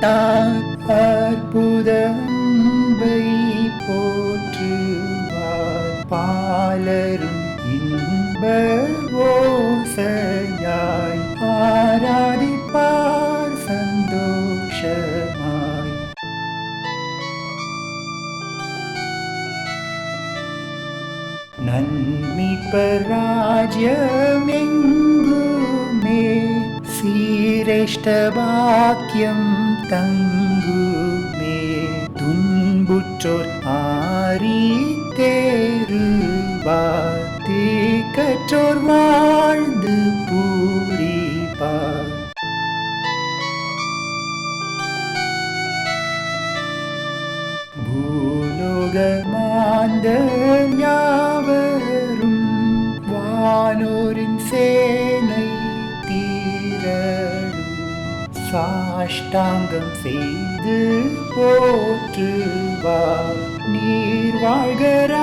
தேசத்தார் அற்புத அன்பை போற்றுவார். பாலரும் இன்ப ஓசையாய் ஆராதிப்பார் சந்தோஷமாய். நன்மிப்பர் ராஜ்யம் எங்குமே சீரேஷ்ட பாக்கியம் தங்குமே துன்புற்றோர் ஆரி தேருவார் தீக்கற்றோர் வாழ்ந்து பூரிப்பார் பூலோக மாந்தர் யாவரும் வானோரின் சே சாஷ்டாங்கம் செய்து போற்றுவார். நீர் வாழ்கிற